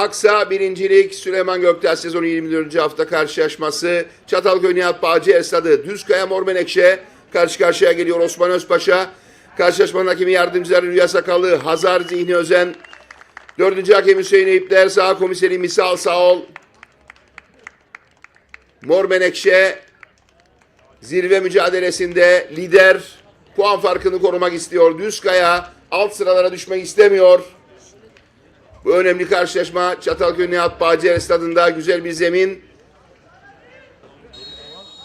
Aksa birincilik Süleyman Göktaş sezonu 24. hafta karşılaşması. Çatalköy Nihat Bağcı Esladı. Düzkaya Mor Menekşe karşı karşıya geliyor Osman Özpaşa. Karşılaşmanın hakemi yardımcıları Rüya Sakallı, Hazar Zihni Özen. Dördüncü hakem Hüseyin Eyüpler, sağ komiseri Misal Sağol. Mor Menekşe zirve mücadelesinde lider puan farkını korumak istiyor. Düzkaya alt sıralara düşmek istemiyor. Bu önemli karşılaşma Çatalköy Nihat Bağcılar Stadı'nda güzel bir zemin.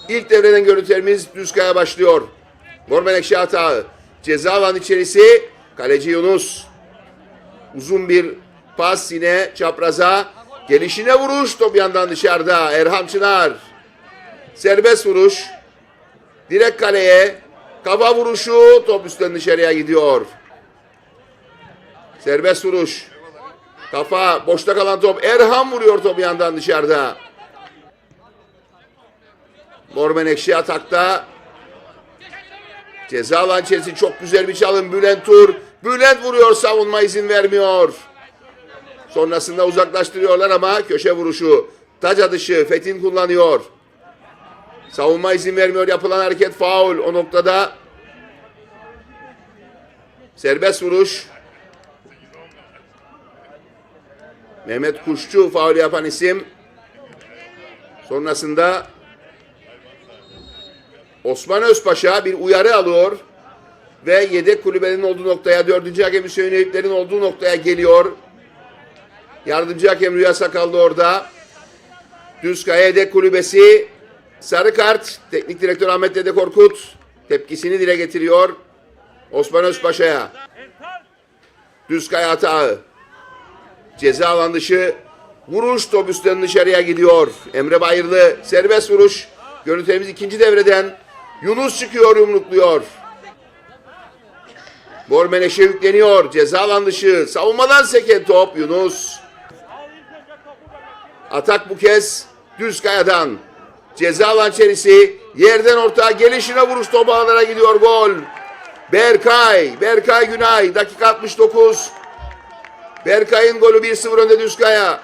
İlk devreden görüntülerimiz Düzkaya başlıyor. Mor Menekşe hatağı. Ceza alan içerisi kaleci Yunus. Uzun bir pas yine çapraza. Gelişine vuruş top yandan dışarıda. Erham Çınar. Serbest vuruş. Direkt kaleye. Kafa vuruşu top üstten dışarıya gidiyor. Serbest vuruş. Kafa boşta kalan top. Erham vuruyor top yandan dışarıda. Mor Menekşe atakta. Ceza alan içerisi çok güzel bir çalım. Bülent Tur. Bülent vuruyor savunma izin vermiyor. Sonrasında uzaklaştırıyorlar ama köşe vuruşu. Taca dışı Fetin kullanıyor. Savunma izin vermiyor yapılan hareket faul. O noktada serbest vuruş. Mehmet Kuşçu faul yapan isim. Sonrasında Osman Özpaşa bir uyarı alıyor ve yedek kulübenin olduğu noktaya, dördüncü hakem Hüseyin Eyüpler'in olduğu noktaya geliyor. Yardımcı hakem Rüya Sakallı orada. Düzkaya yedek kulübesi sarı kart. Teknik direktör Ahmet Dede Korkut tepkisini dile getiriyor. Osman Özpaşa'ya. Düzkaya hatağı. Ceza alan dışı vuruş top üstten dışarıya gidiyor. Emre Bayırlı serbest vuruş. Görüntümüz ikinci devreden Yunus çıkıyor yumrukluyor. Mor Menekşe yükleniyor. Ceza alan dışı. Savunmadan seken top Yunus. Atak bu kez düz kayadan. Ceza alan içerisi. Yerden orta gelişine vuruş top ağlara gidiyor gol. Berkay. Berkay Günay. Dakika 69. Berkay'ın golü 1-0 önde Düzkaya.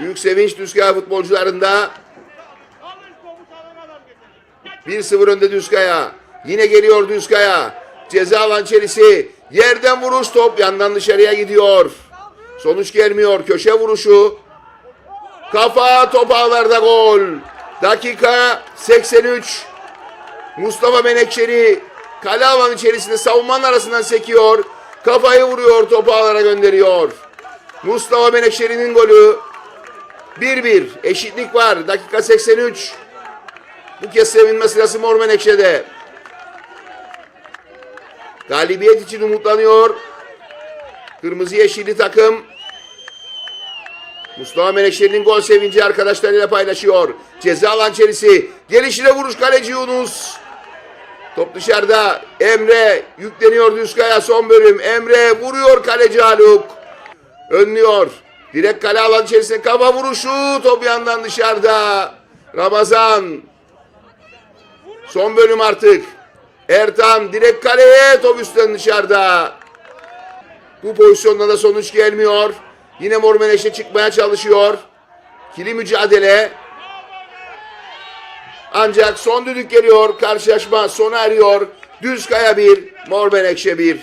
Büyük sevinç Düzkaya futbolcularında. 1-0 önde Düzkaya. Yine geliyor Düzkaya. Ceza alan içerisi. Yerden vuruş top yandan dışarıya gidiyor. Sonuç gelmiyor. Köşe vuruşu. Kafa top ağlarda gol. Dakika 83. Mustafa Menekşeri kale alan içerisinde savunmanın arasından sekiyor. Kafayı vuruyor topu ağlara gönderiyor. Mustafa Menekşeri'nin golü 1-1 eşitlik var. Dakika 83. Bu kez sevinme sırası Mor Menekşe'de. Galibiyet için umutlanıyor. Kırmızı yeşilli takım. Mustafa Menekşe'nin gol sevinci arkadaşlarıyla paylaşıyor. Ceza alan içerisi. Gelişine vuruş kaleci Yunus. Top dışarıda. Emre yükleniyor Düzkaya son bölüm. Emre vuruyor kaleci Haluk. Önlüyor. Direkt kale alan içerisinde kafa vuruşu. Top yandan dışarıda. Ramazan. Son bölüm artık. Ertan direkt kaleye top üstten dışarıda. Bu pozisyonda da sonuç gelmiyor. Yine Mor Menekşe çıkmaya çalışıyor. Kili mücadele. Ancak son düdük geliyor. Karşılaşma sona eriyor. Düzkaya 1, Mor Menekşe 1.